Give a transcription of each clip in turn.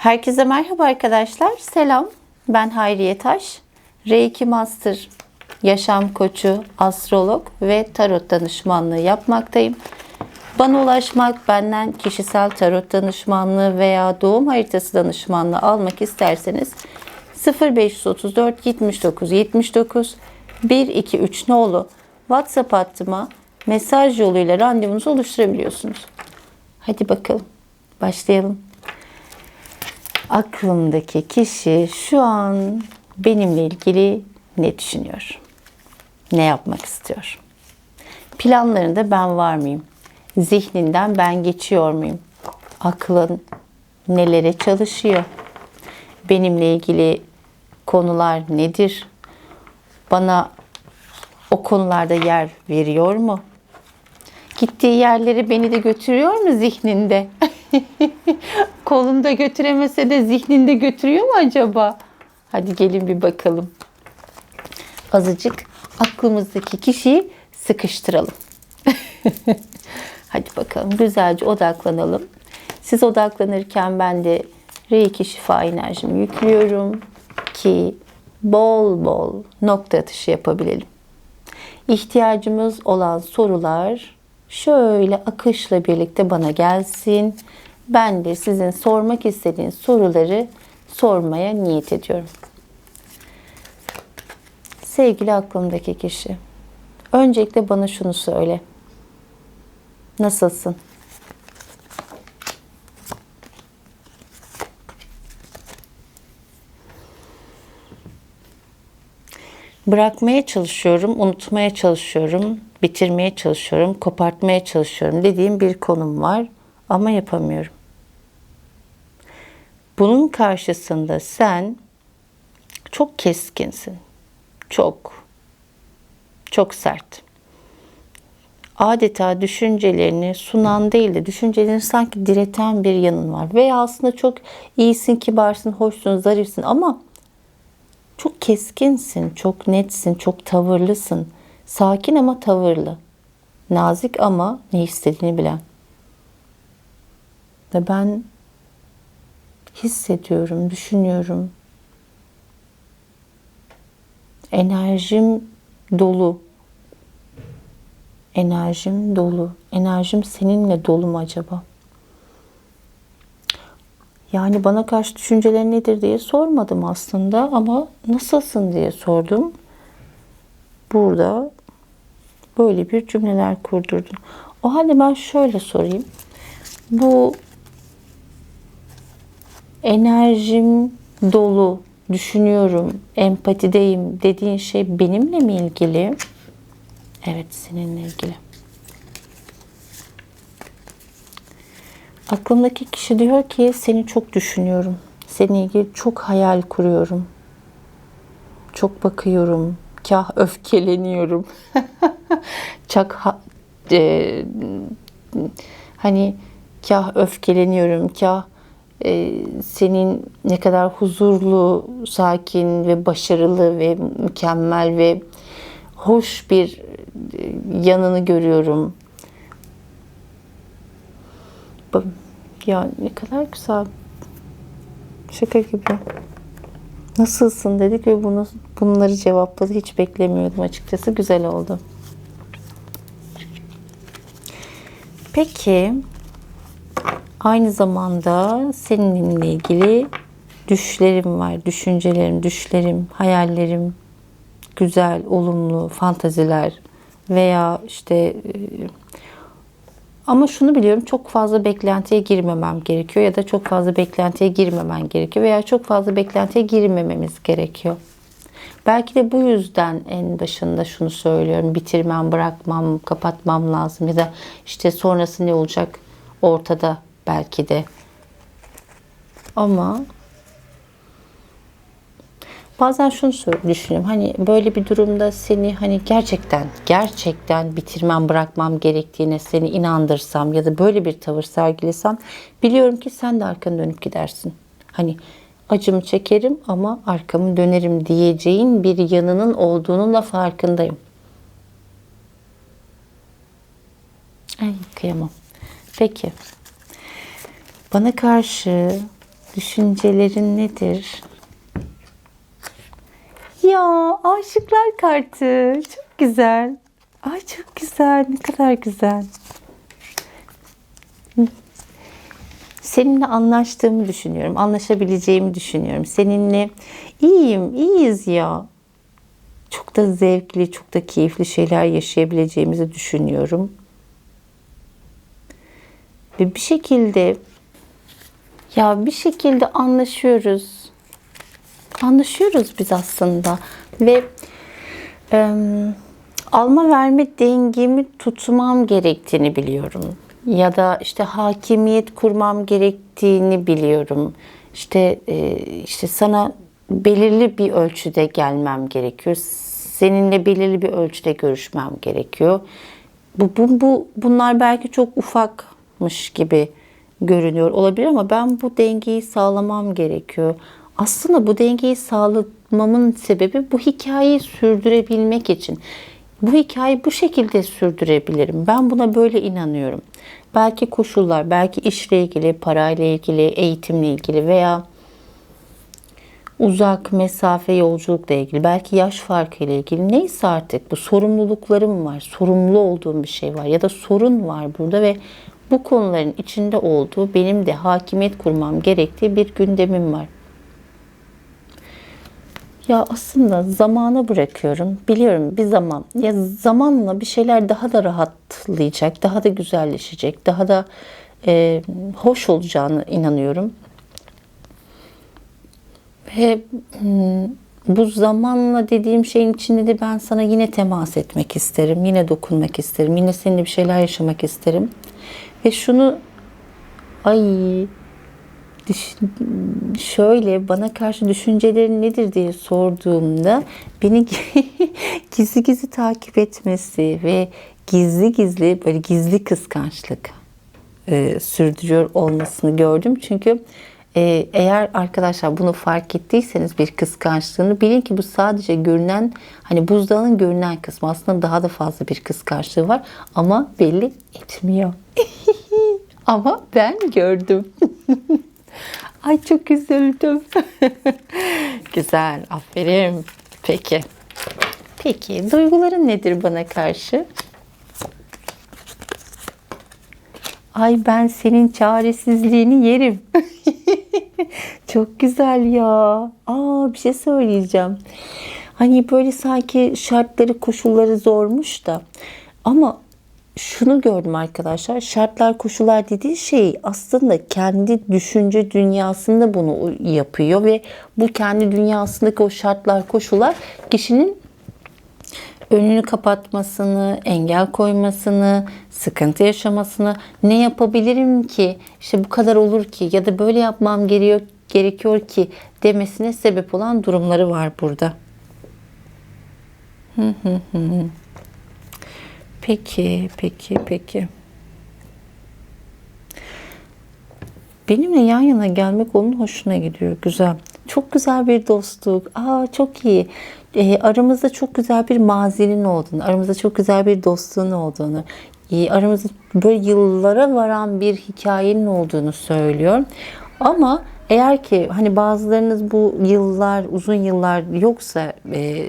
Herkese merhaba arkadaşlar. Selam. Ben Hayriye Taş. Reiki Master, yaşam koçu, astrolog ve tarot danışmanlığı yapmaktayım. Bana ulaşmak, benden kişisel tarot danışmanlığı veya doğum haritası danışmanlığı almak isterseniz 0534 79 79 123 nolu WhatsApp hattıma mesaj yoluyla randevunuzu oluşturabiliyorsunuz. Hadi bakalım. Başlayalım. Aklımdaki kişi şu an benimle ilgili ne düşünüyor? Ne yapmak istiyor? Planlarında ben var mıyım? Zihninden ben geçiyor muyum? Aklın nelere çalışıyor? Benimle ilgili konular nedir? Bana o konularda yer veriyor mu? Gittiği yerleri beni de götürüyor mu zihninde? Kolunda götüremese de zihninde götürüyor mu acaba? Hadi gelin bir bakalım. Azıcık aklımızdaki kişiyi sıkıştıralım. Hadi bakalım güzelce odaklanalım. Siz odaklanırken ben de Reiki şifa enerjimi yüklüyorum ki bol bol nokta atışı yapabilelim. İhtiyacımız olan sorular şöyle akışla birlikte bana gelsin. Ben de sizin sormak istediğiniz soruları sormaya niyet ediyorum. Sevgili aklımdaki kişi, öncelikle bana şunu söyle. Nasılsın? bırakmaya çalışıyorum, unutmaya çalışıyorum, bitirmeye çalışıyorum, kopartmaya çalışıyorum dediğim bir konum var ama yapamıyorum. Bunun karşısında sen çok keskinsin. Çok. Çok sert. Adeta düşüncelerini sunan değil de düşüncelerini sanki direten bir yanın var. Veya aslında çok iyisin, kibarsın, hoşsun, zarifsin ama çok keskinsin, çok netsin, çok tavırlısın. Sakin ama tavırlı. Nazik ama ne istediğini bilen. Ve ben hissediyorum, düşünüyorum. Enerjim dolu. Enerjim dolu. Enerjim seninle dolu mu acaba? Yani bana karşı düşünceler nedir diye sormadım aslında ama nasılsın diye sordum. Burada böyle bir cümleler kurdurdun. O halde ben şöyle sorayım. Bu enerjim dolu, düşünüyorum, empatideyim dediğin şey benimle mi ilgili? Evet, seninle ilgili. Aklımdaki kişi diyor ki seni çok düşünüyorum. Seninle ilgili çok hayal kuruyorum. Çok bakıyorum. Kah öfkeleniyorum. çok ha, e, hani kah öfkeleniyorum. Kah e, senin ne kadar huzurlu, sakin ve başarılı ve mükemmel ve hoş bir e, yanını görüyorum ya ne kadar güzel. Şaka gibi. Nasılsın dedik ve bunu bunları cevapladı. Hiç beklemiyordum açıkçası. Güzel oldu. Peki aynı zamanda seninle ilgili düşlerim var. Düşüncelerim, düşlerim, hayallerim, güzel, olumlu fantaziler veya işte ama şunu biliyorum çok fazla beklentiye girmemem gerekiyor ya da çok fazla beklentiye girmemen gerekiyor veya çok fazla beklentiye girmememiz gerekiyor. Belki de bu yüzden en başında şunu söylüyorum. Bitirmem, bırakmam, kapatmam lazım ya da işte sonrası ne olacak ortada belki de. Ama bazen şunu düşünüyorum. Hani böyle bir durumda seni hani gerçekten gerçekten bitirmem bırakmam gerektiğine seni inandırsam ya da böyle bir tavır sergilesem biliyorum ki sen de arkanı dönüp gidersin. Hani acımı çekerim ama arkamı dönerim diyeceğin bir yanının olduğunun da farkındayım. Ay kıyamam. Peki. Bana karşı Düşüncelerin nedir? Ya aşıklar kartı. Çok güzel. Ay çok güzel. Ne kadar güzel. Seninle anlaştığımı düşünüyorum. Anlaşabileceğimi düşünüyorum. Seninle iyiyim, iyiyiz ya. Çok da zevkli, çok da keyifli şeyler yaşayabileceğimizi düşünüyorum. Ve bir şekilde ya bir şekilde anlaşıyoruz. Anlaşıyoruz biz aslında ve e, alma verme dengemi tutmam gerektiğini biliyorum. Ya da işte hakimiyet kurmam gerektiğini biliyorum. İşte e, işte sana belirli bir ölçüde gelmem gerekiyor. Seninle belirli bir ölçüde görüşmem gerekiyor. Bu, bu, bu bunlar belki çok ufakmış gibi görünüyor olabilir ama ben bu dengeyi sağlamam gerekiyor. Aslında bu dengeyi sağlamamın sebebi bu hikayeyi sürdürebilmek için. Bu hikayeyi bu şekilde sürdürebilirim. Ben buna böyle inanıyorum. Belki koşullar, belki işle ilgili, parayla ilgili, eğitimle ilgili veya uzak mesafe yolculukla ilgili, belki yaş farkı ile ilgili neyse artık bu sorumluluklarım var, sorumlu olduğum bir şey var ya da sorun var burada ve bu konuların içinde olduğu benim de hakimiyet kurmam gerektiği bir gündemim var. Ya aslında zamana bırakıyorum. Biliyorum bir zaman. Ya zamanla bir şeyler daha da rahatlayacak, daha da güzelleşecek, daha da e, hoş olacağını inanıyorum. Ve hmm, bu zamanla dediğim şeyin içinde de ben sana yine temas etmek isterim. Yine dokunmak isterim. Yine seninle bir şeyler yaşamak isterim. Ve şunu ay şöyle bana karşı düşüncelerin nedir diye sorduğumda beni gizli gizli takip etmesi ve gizli gizli böyle gizli kıskançlık e, sürdürüyor olmasını gördüm. Çünkü e, eğer arkadaşlar bunu fark ettiyseniz bir kıskançlığını bilin ki bu sadece görünen hani buzdağının görünen kısmı aslında daha da fazla bir kıskançlığı var ama belli etmiyor. ama ben gördüm. Ay çok üzüldüm. Güzel, aferin. Peki. Peki, duyguların nedir bana karşı? Ay ben senin çaresizliğini yerim. Çok güzel ya. Aa bir şey söyleyeceğim. Hani böyle sanki şartları, koşulları zormuş da ama şunu gördüm arkadaşlar. Şartlar, koşullar dediği şey aslında kendi düşünce dünyasında bunu yapıyor ve bu kendi dünyasındaki o şartlar, koşullar kişinin önünü kapatmasını, engel koymasını, sıkıntı yaşamasını, ne yapabilirim ki, işte bu kadar olur ki ya da böyle yapmam gerekiyor, gerekiyor ki demesine sebep olan durumları var burada. Peki, peki, peki. Benimle yan yana gelmek onun hoşuna gidiyor. Güzel. Çok güzel bir dostluk. Aa çok iyi. E, aramızda çok güzel bir mazinin olduğunu, aramızda çok güzel bir dostluğun olduğunu, e, aramızda böyle yıllara varan bir hikayenin olduğunu söylüyor. Ama eğer ki hani bazılarınız bu yıllar, uzun yıllar yoksa e,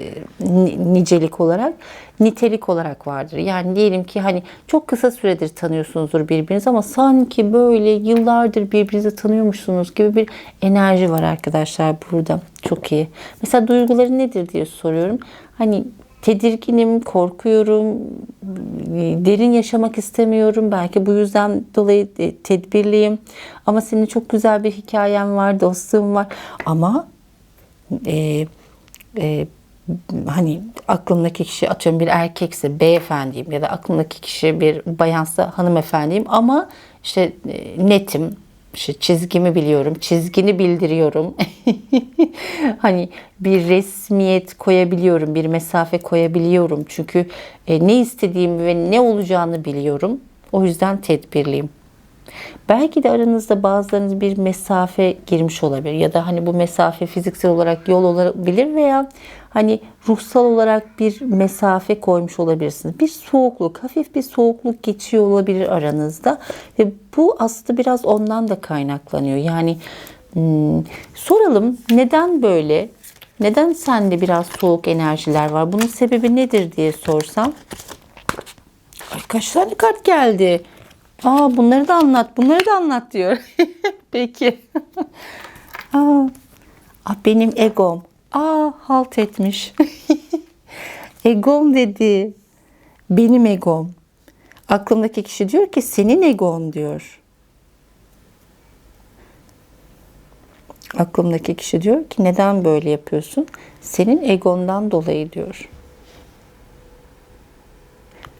nicelik olarak, nitelik olarak vardır. Yani diyelim ki hani çok kısa süredir tanıyorsunuzdur birbirinizi ama sanki böyle yıllardır birbirinizi tanıyormuşsunuz gibi bir enerji var arkadaşlar burada. Çok iyi. Mesela duyguları nedir diye soruyorum. Hani tedirginim, korkuyorum, derin yaşamak istemiyorum. Belki bu yüzden dolayı e, tedbirliyim. Ama senin çok güzel bir hikayen var, dostluğun var. Ama e, e, hani aklımdaki kişi atıyorum bir erkekse beyefendiyim ya da aklımdaki kişi bir bayansa hanımefendiyim ama işte e, netim, işte çizgimi biliyorum, çizgini bildiriyorum. hani bir resmiyet koyabiliyorum, bir mesafe koyabiliyorum. Çünkü e, ne istediğimi ve ne olacağını biliyorum. O yüzden tedbirliyim. Belki de aranızda bazılarınız bir mesafe girmiş olabilir ya da hani bu mesafe fiziksel olarak yol olabilir veya hani ruhsal olarak bir mesafe koymuş olabilirsiniz. Bir soğukluk, hafif bir soğukluk geçiyor olabilir aranızda ve bu aslında biraz ondan da kaynaklanıyor. Yani Hmm, soralım neden böyle? Neden sende biraz soğuk enerjiler var? Bunun sebebi nedir diye sorsam. Ay kaç tane kart geldi? Aa bunları da anlat, bunları da anlat diyor. Peki. Aa, aa, benim egom. Aa halt etmiş. egom dedi. Benim egom. Aklımdaki kişi diyor ki senin egon diyor. Aklımdaki kişi diyor ki neden böyle yapıyorsun? Senin egondan dolayı diyor.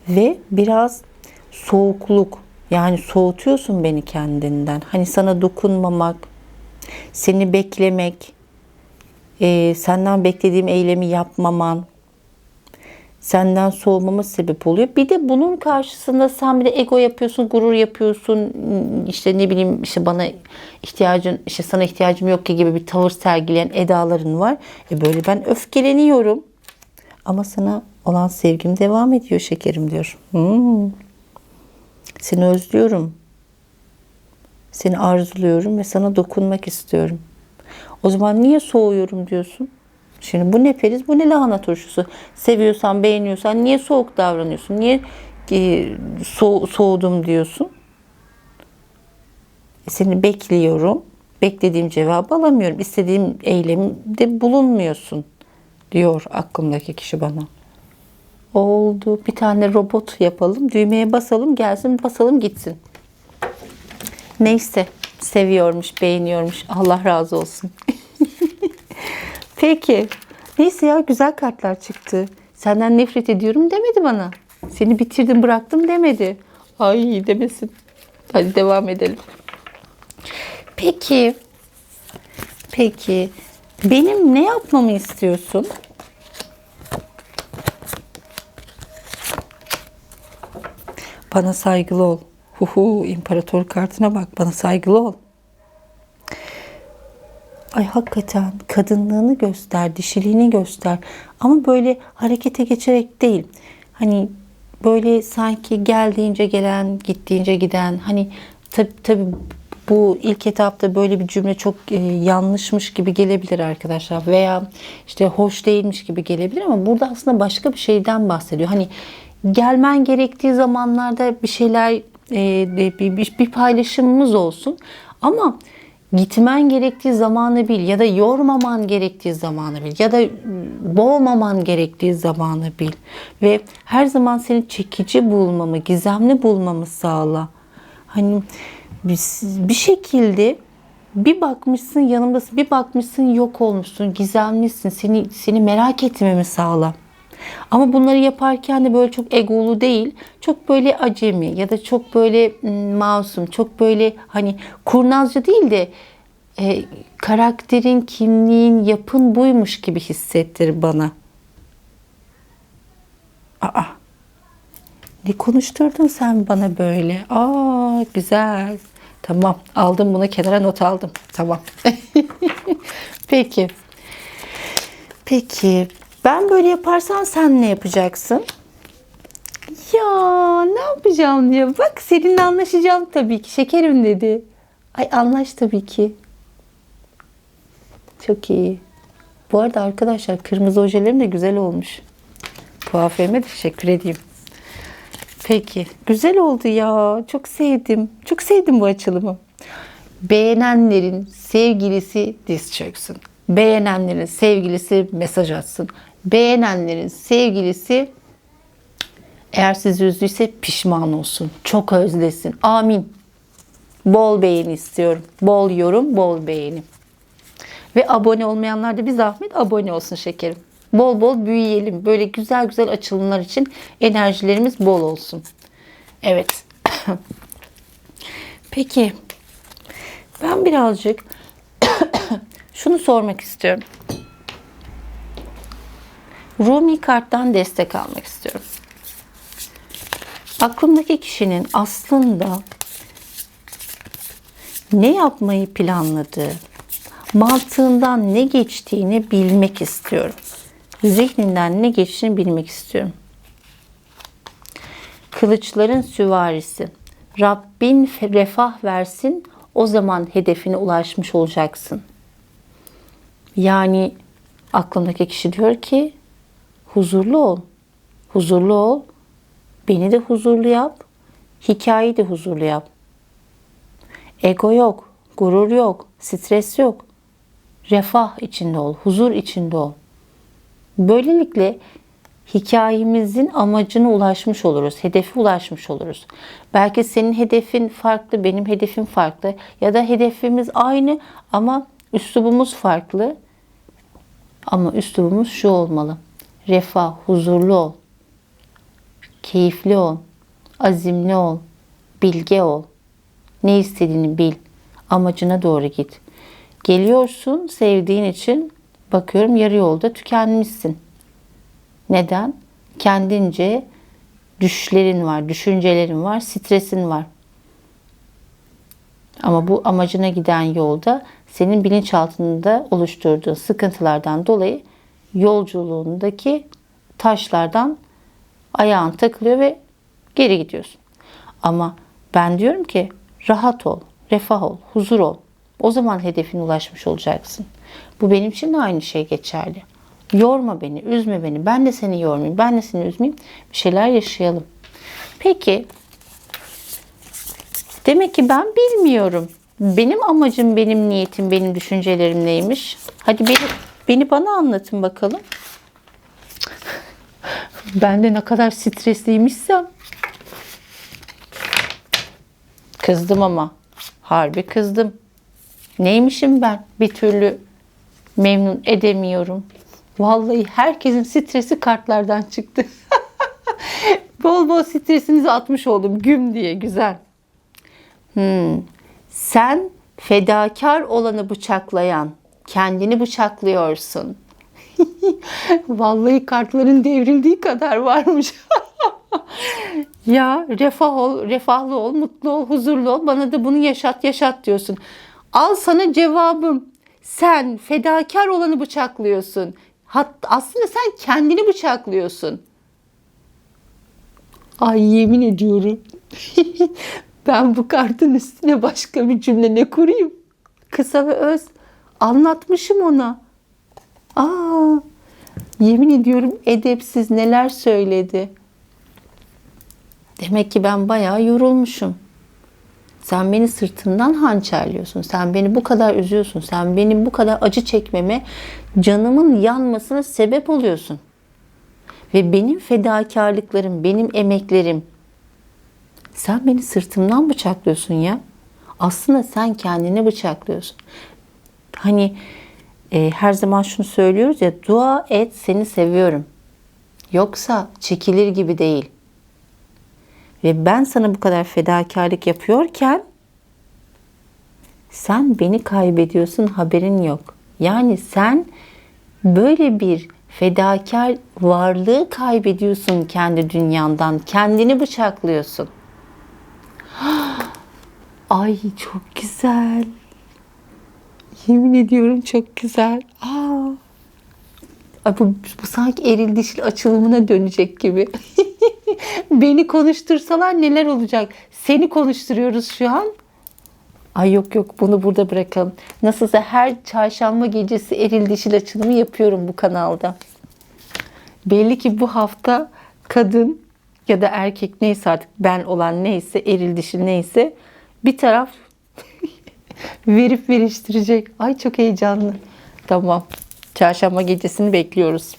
Ve biraz soğukluk yani soğutuyorsun beni kendinden. Hani sana dokunmamak, seni beklemek, e, senden beklediğim eylemi yapmaman, senden soğumama sebep oluyor. Bir de bunun karşısında sen bir de ego yapıyorsun, gurur yapıyorsun. işte ne bileyim işte bana ihtiyacın, işte sana ihtiyacım yok ki gibi bir tavır sergileyen edaların var. E böyle ben öfkeleniyorum. Ama sana olan sevgim devam ediyor şekerim diyor. Hmm. Seni özlüyorum. Seni arzuluyorum ve sana dokunmak istiyorum. O zaman niye soğuyorum diyorsun? Şimdi bu ne periz, bu ne lahana turşusu. Seviyorsan, beğeniyorsan niye soğuk davranıyorsun? Niye e, so soğudum diyorsun? E, seni bekliyorum. Beklediğim cevabı alamıyorum. İstediğim eylemde bulunmuyorsun diyor aklımdaki kişi bana. Oldu. Bir tane robot yapalım. Düğmeye basalım gelsin basalım gitsin. Neyse seviyormuş, beğeniyormuş. Allah razı olsun. Peki. Neyse ya güzel kartlar çıktı. Senden nefret ediyorum demedi bana. Seni bitirdim bıraktım demedi. Ay demesin. Hadi devam edelim. Peki. Peki. Benim ne yapmamı istiyorsun? Bana saygılı ol. Huhu imparator kartına bak. Bana saygılı ol. Ay hakikaten kadınlığını göster, dişiliğini göster. Ama böyle harekete geçerek değil. Hani böyle sanki geldiğince gelen, gittiğince giden. Hani tabi tabi bu ilk etapta böyle bir cümle çok e, yanlışmış gibi gelebilir arkadaşlar veya işte hoş değilmiş gibi gelebilir ama burada aslında başka bir şeyden bahsediyor. Hani gelmen gerektiği zamanlarda bir şeyler e, bir, bir, paylaşımımız olsun ama gitmen gerektiği zamanı bil ya da yormaman gerektiği zamanı bil ya da boğmaman gerektiği zamanı bil ve her zaman seni çekici bulmamı, gizemli bulmamı sağla. Hani bir şekilde bir bakmışsın yanımdasın, bir bakmışsın yok olmuşsun, gizemlisin, seni seni merak etmemi sağla. Ama bunları yaparken de böyle çok egolu değil, çok böyle acemi ya da çok böyle masum, çok böyle hani kurnazca değil de e, karakterin, kimliğin, yapın buymuş gibi hissettir bana. Aa, ne konuşturdun sen bana böyle? Aa, güzel. Tamam, aldım bunu kenara not aldım. Tamam. Peki. Peki, ben böyle yaparsam sen ne yapacaksın? Ya ne yapacağım diyor. Bak seninle anlaşacağım tabii ki. Şekerim dedi. Ay anlaş tabii ki. Çok iyi. Bu arada arkadaşlar kırmızı ojelerim de güzel olmuş. Kuaförüme teşekkür edeyim. Peki. Güzel oldu ya. Çok sevdim. Çok sevdim bu açılımı. Beğenenlerin sevgilisi diz çöksün. Beğenenlerin sevgilisi mesaj atsın. Beğenenlerin sevgilisi eğer sizi üzdüyse pişman olsun. Çok özlesin. Amin. Bol beğeni istiyorum. Bol yorum, bol beğeni. Ve abone olmayanlar da bir zahmet abone olsun şekerim. Bol bol büyüyelim. Böyle güzel güzel açılımlar için enerjilerimiz bol olsun. Evet. Peki. Ben birazcık şunu sormak istiyorum. Rumi karttan destek almak istiyorum. Aklımdaki kişinin aslında ne yapmayı planladığı, mantığından ne geçtiğini bilmek istiyorum. Zihninden ne geçtiğini bilmek istiyorum. Kılıçların süvarisi. Rabbin refah versin, O zaman hedefine ulaşmış olacaksın. Yani aklındaki kişi diyor ki huzurlu ol. Huzurlu ol. Beni de huzurlu yap. Hikayeyi de huzurlu yap. Ego yok, gurur yok, stres yok. Refah içinde ol, huzur içinde ol. Böylelikle hikayemizin amacına ulaşmış oluruz, hedefe ulaşmış oluruz. Belki senin hedefin farklı, benim hedefim farklı ya da hedefimiz aynı ama üslubumuz farklı. Ama üslubumuz şu olmalı. Refah, huzurlu ol. Keyifli ol. Azimli ol. Bilge ol. Ne istediğini bil. Amacına doğru git. Geliyorsun sevdiğin için bakıyorum yarı yolda tükenmişsin. Neden? Kendince düşlerin var, düşüncelerin var, stresin var. Ama bu amacına giden yolda senin bilinçaltında oluşturduğun sıkıntılardan dolayı yolculuğundaki taşlardan ayağın takılıyor ve geri gidiyorsun. Ama ben diyorum ki rahat ol, refah ol, huzur ol. O zaman hedefine ulaşmış olacaksın. Bu benim için de aynı şey geçerli. Yorma beni, üzme beni. Ben de seni yormayayım, ben de seni üzmeyeyim. Bir şeyler yaşayalım. Peki, demek ki ben bilmiyorum. Benim amacım, benim niyetim, benim düşüncelerim neymiş? Hadi beni, beni bana anlatın bakalım. Ben de ne kadar stresliymişsem. Kızdım ama. Harbi kızdım. Neymişim ben? Bir türlü memnun edemiyorum. Vallahi herkesin stresi kartlardan çıktı. bol bol stresinizi atmış oldum güm diye güzel. Hmm. Sen fedakar olanı bıçaklayan, kendini bıçaklıyorsun. Vallahi kartların devrildiği kadar varmış. ya refah ol, refahlı ol, mutlu ol, huzurlu ol. Bana da bunu yaşat, yaşat diyorsun. Al sana cevabım. Sen fedakar olanı bıçaklıyorsun. Hat, aslında sen kendini bıçaklıyorsun. Ay yemin ediyorum. ben bu kartın üstüne başka bir cümle ne kurayım? Kısa ve öz. Anlatmışım ona. Aa, yemin ediyorum edepsiz neler söyledi. Demek ki ben bayağı yorulmuşum. Sen beni sırtımdan hançerliyorsun. Sen beni bu kadar üzüyorsun. Sen benim bu kadar acı çekmeme, canımın yanmasına sebep oluyorsun. Ve benim fedakarlıklarım, benim emeklerim. Sen beni sırtımdan bıçaklıyorsun ya. Aslında sen kendini bıçaklıyorsun. Hani e, her zaman şunu söylüyoruz ya dua et seni seviyorum. Yoksa çekilir gibi değil. Ve ben sana bu kadar fedakarlık yapıyorken sen beni kaybediyorsun haberin yok. Yani sen böyle bir fedakar varlığı kaybediyorsun kendi dünyandan. Kendini bıçaklıyorsun. Ay çok güzel. Yemin ediyorum çok güzel. Aa. Ay bu, bu sanki eril dişil açılımına dönecek gibi. Beni konuştursalar neler olacak? Seni konuşturuyoruz şu an. Ay yok yok bunu burada bırakalım. Nasılsa her çarşamba gecesi eril dişil açılımı yapıyorum bu kanalda. Belli ki bu hafta kadın ya da erkek neyse artık ben olan neyse eril dişil neyse bir taraf verip veriştirecek. Ay çok heyecanlı. Tamam. Çarşamba gecesini bekliyoruz.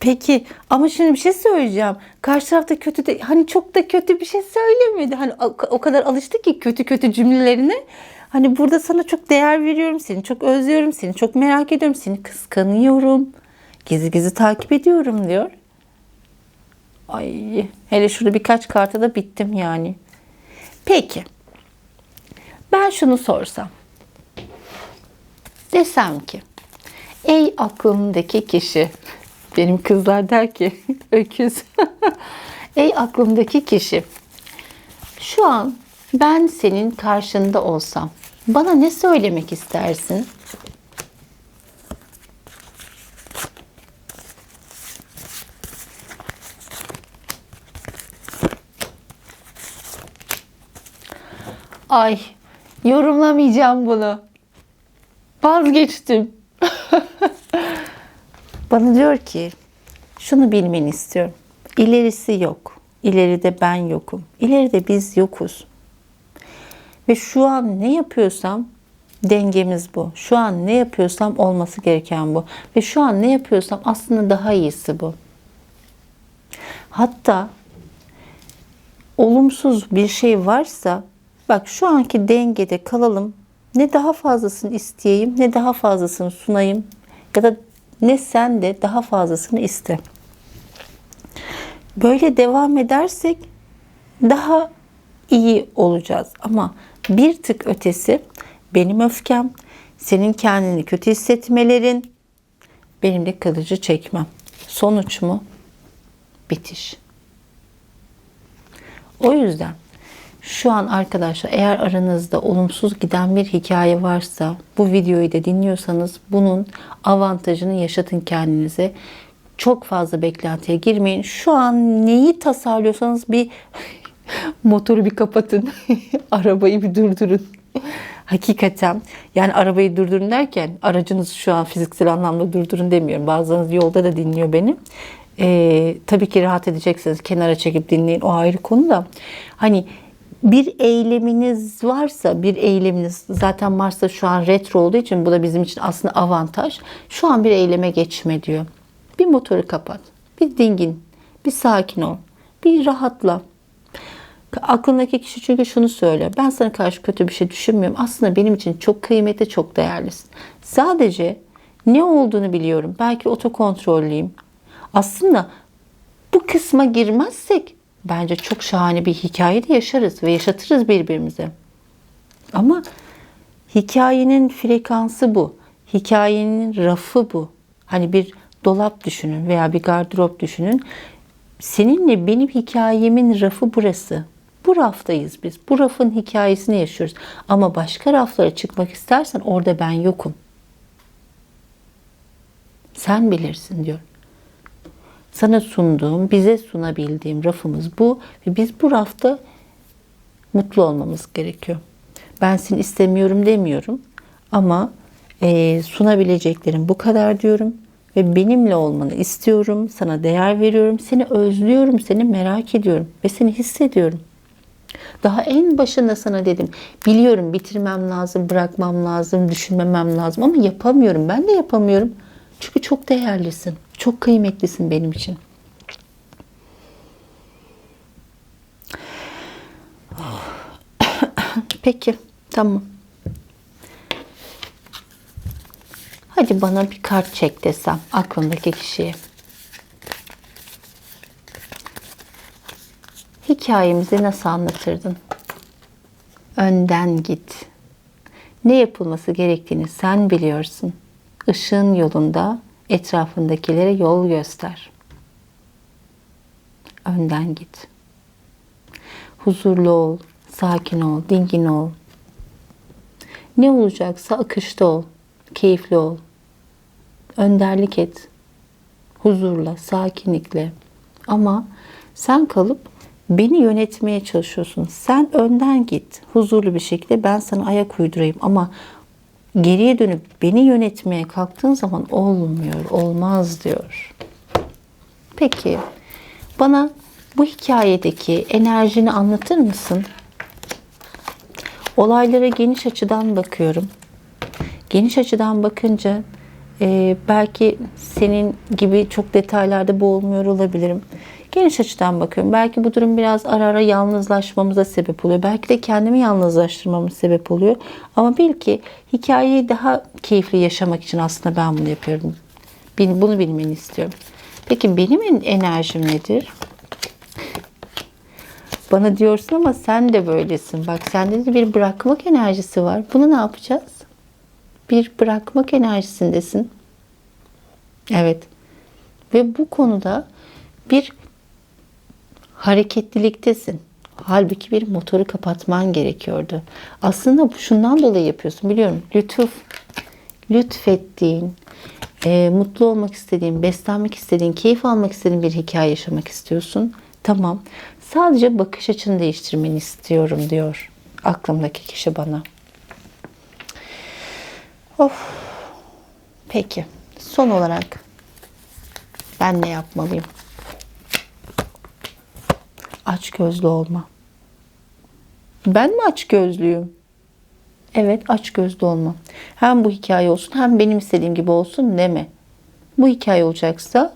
Peki ama şimdi bir şey söyleyeceğim. Karşı tarafta kötü de hani çok da kötü bir şey söylemedi. Hani o, kadar alıştık ki kötü kötü cümlelerine. Hani burada sana çok değer veriyorum. Seni çok özlüyorum. Seni çok merak ediyorum. Seni kıskanıyorum. Gizli gizli takip ediyorum diyor. Ay hele şurada birkaç karta da bittim yani. Peki. Ben şunu sorsam. Desem ki ey aklımdaki kişi benim kızlar der ki öküz. ey aklımdaki kişi şu an ben senin karşında olsam bana ne söylemek istersin? Ay Yorumlamayacağım bunu. Vazgeçtim. Bana diyor ki şunu bilmeni istiyorum. İlerisi yok. İleride ben yokum. İleride biz yokuz. Ve şu an ne yapıyorsam dengemiz bu. Şu an ne yapıyorsam olması gereken bu. Ve şu an ne yapıyorsam aslında daha iyisi bu. Hatta olumsuz bir şey varsa bak şu anki dengede kalalım. Ne daha fazlasını isteyeyim ne daha fazlasını sunayım ya da ne sen de daha fazlasını iste. Böyle devam edersek daha iyi olacağız. Ama bir tık ötesi benim öfkem, senin kendini kötü hissetmelerin, benim de kılıcı çekmem. Sonuç mu? Bitiş. O yüzden şu an arkadaşlar eğer aranızda olumsuz giden bir hikaye varsa bu videoyu da dinliyorsanız bunun avantajını yaşatın kendinize. Çok fazla beklentiye girmeyin. Şu an neyi tasarlıyorsanız bir motoru bir kapatın. Arabayı bir durdurun. Hakikaten yani arabayı durdurun derken aracınızı şu an fiziksel anlamda durdurun demiyorum. Bazılarınız yolda da dinliyor beni. Ee, tabii ki rahat edeceksiniz. Kenara çekip dinleyin. O ayrı konu da. Hani bir eyleminiz varsa bir eyleminiz zaten Mars'ta şu an retro olduğu için bu da bizim için aslında avantaj. Şu an bir eyleme geçme diyor. Bir motoru kapat. Bir dingin. Bir sakin ol. Bir rahatla. Aklındaki kişi çünkü şunu söylüyor. Ben sana karşı kötü bir şey düşünmüyorum. Aslında benim için çok kıymetli, çok değerlisin. Sadece ne olduğunu biliyorum. Belki otokontrollüyüm. Aslında bu kısma girmezsek bence çok şahane bir hikaye de yaşarız ve yaşatırız birbirimize. Ama hikayenin frekansı bu. Hikayenin rafı bu. Hani bir dolap düşünün veya bir gardırop düşünün. Seninle benim hikayemin rafı burası. Bu raftayız biz. Bu rafın hikayesini yaşıyoruz. Ama başka raflara çıkmak istersen orada ben yokum. Sen bilirsin diyor. Sana sunduğum, bize sunabildiğim rafımız bu ve biz bu rafta mutlu olmamız gerekiyor. Ben seni istemiyorum demiyorum ama e, sunabileceklerim bu kadar diyorum ve benimle olmanı istiyorum, sana değer veriyorum, seni özlüyorum, seni merak ediyorum ve seni hissediyorum. Daha en başında sana dedim. Biliyorum bitirmem lazım, bırakmam lazım, düşünmemem lazım ama yapamıyorum. Ben de yapamıyorum. Çünkü çok değerlisin. Çok kıymetlisin benim için. Peki, tamam. Hadi bana bir kart çek desem aklındaki kişiye. Hikayemizi nasıl anlatırdın? Önden git. Ne yapılması gerektiğini sen biliyorsun. Işığın yolunda etrafındakilere yol göster. Önden git. Huzurlu ol, sakin ol, dingin ol. Ne olacaksa akışta ol, keyifli ol. Önderlik et. Huzurla, sakinlikle. Ama sen kalıp beni yönetmeye çalışıyorsun. Sen önden git. Huzurlu bir şekilde ben sana ayak uydurayım ama geriye dönüp beni yönetmeye kalktığın zaman olmuyor, olmaz diyor. Peki bana bu hikayedeki enerjini anlatır mısın? Olaylara geniş açıdan bakıyorum. Geniş açıdan bakınca e, belki senin gibi çok detaylarda boğulmuyor olabilirim. Geniş açıdan bakıyorum. Belki bu durum biraz ara ara yalnızlaşmamıza sebep oluyor. Belki de kendimi yalnızlaştırmamız sebep oluyor. Ama bil ki hikayeyi daha keyifli yaşamak için aslında ben bunu yapıyorum. Bunu bilmeni istiyorum. Peki benim enerjim nedir? Bana diyorsun ama sen de böylesin. Bak sende de bir bırakmak enerjisi var. Bunu ne yapacağız? Bir bırakmak enerjisindesin. Evet. Ve bu konuda bir hareketliliktesin. Halbuki bir motoru kapatman gerekiyordu. Aslında şundan dolayı yapıyorsun biliyorum. Lütuf, lütfettiğin, e, mutlu olmak istediğin, beslenmek istediğin, keyif almak istediğin bir hikaye yaşamak istiyorsun. Tamam. Sadece bakış açını değiştirmeni istiyorum diyor aklımdaki kişi bana. Of. Peki. Son olarak ben ne yapmalıyım? Aç gözlü olma. Ben mi aç gözlüyüm? Evet aç gözlü olma. Hem bu hikaye olsun hem benim istediğim gibi olsun deme. Bu hikaye olacaksa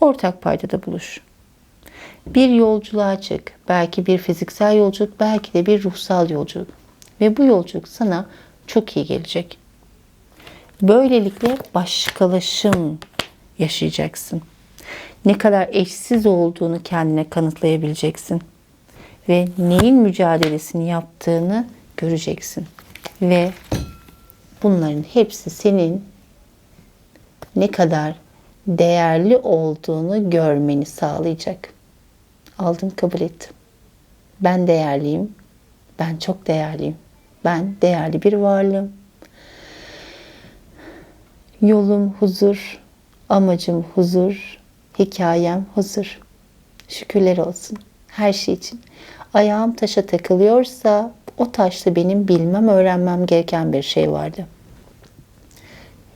ortak paydada buluş. Bir yolculuğa çık. Belki bir fiziksel yolculuk, belki de bir ruhsal yolculuk. Ve bu yolculuk sana çok iyi gelecek. Böylelikle başkalaşım yaşayacaksın. Ne kadar eşsiz olduğunu kendine kanıtlayabileceksin. Ve neyin mücadelesini yaptığını göreceksin. Ve bunların hepsi senin ne kadar değerli olduğunu görmeni sağlayacak. Aldım kabul ettim. Ben değerliyim. Ben çok değerliyim. Ben değerli bir varlığım. Yolum huzur, amacım huzur, hikayem huzur. Şükürler olsun her şey için. Ayağım taşa takılıyorsa o taşta benim bilmem, öğrenmem gereken bir şey vardı.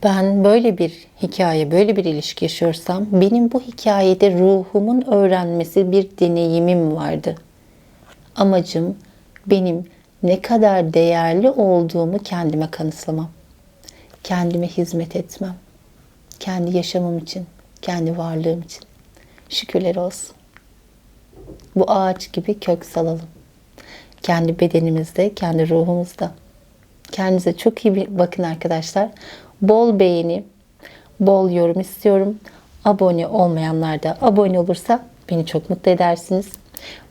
Ben böyle bir hikaye, böyle bir ilişki yaşıyorsam benim bu hikayede ruhumun öğrenmesi bir deneyimim vardı. Amacım benim ne kadar değerli olduğumu kendime kanıtlamam. Kendime hizmet etmem. Kendi yaşamım için, kendi varlığım için. Şükürler olsun. Bu ağaç gibi kök salalım. Kendi bedenimizde, kendi ruhumuzda. Kendinize çok iyi bir bakın arkadaşlar. Bol beğeni, bol yorum istiyorum. Abone olmayanlar da abone olursa beni çok mutlu edersiniz.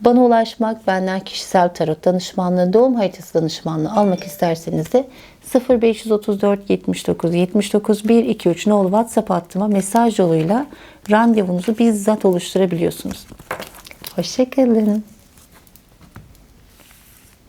Bana ulaşmak, benden kişisel tarot danışmanlığı, doğum haritası danışmanlığı almak isterseniz de 0534 79 79 123 nolu WhatsApp hattıma mesaj yoluyla randevunuzu bizzat oluşturabiliyorsunuz. Hoşçakalın.